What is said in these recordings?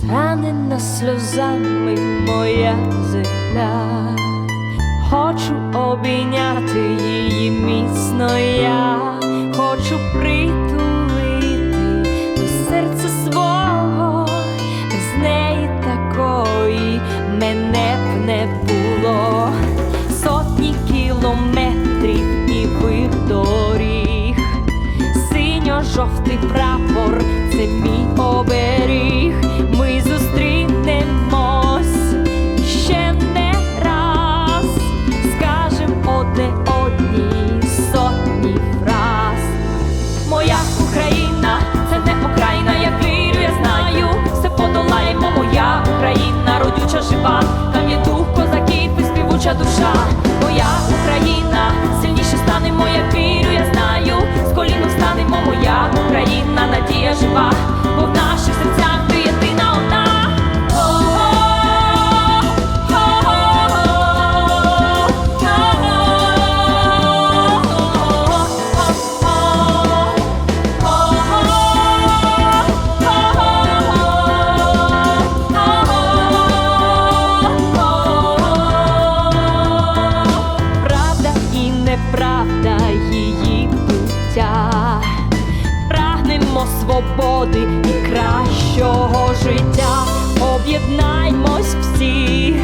Зранена сльозами моя земля, хочу обійняти її міцно я, хочу прийти. І співуча Прагнемо свободи і кращого життя. Об'єднаймось всі,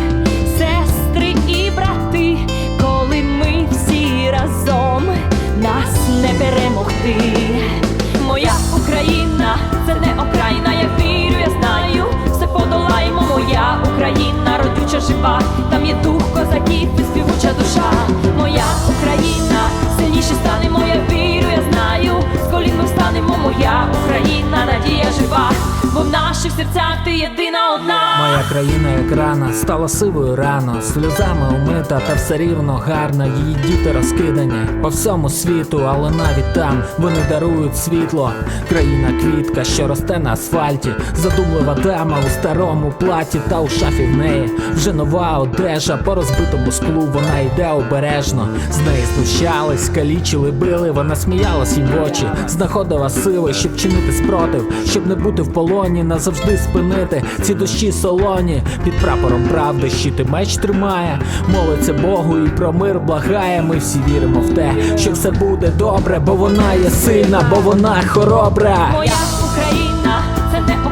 Моя країна, як рана, стала сивою рано, сльозами умита, та все рівно гарна. Її діти розкидані по всьому світу, але навіть там вони дарують світло. Країна квітка, що росте на асфальті, задумлива дама у старому платі, та у шафі в неї вже нова одежа. По розбитому склу вона йде обережно. З неї знущались, калічили, били. Вона сміялась їм в очі, знаходила сили, щоб чинити спротив, щоб не бути в полоні, назавжди спинити ці душі солоні. Під прапором правди щити меч тримає, молиться Богу і про мир благає. Ми всі віримо в те, що все буде добре, бо вона є сильна, бо вона хоробра. Моя Україна, це не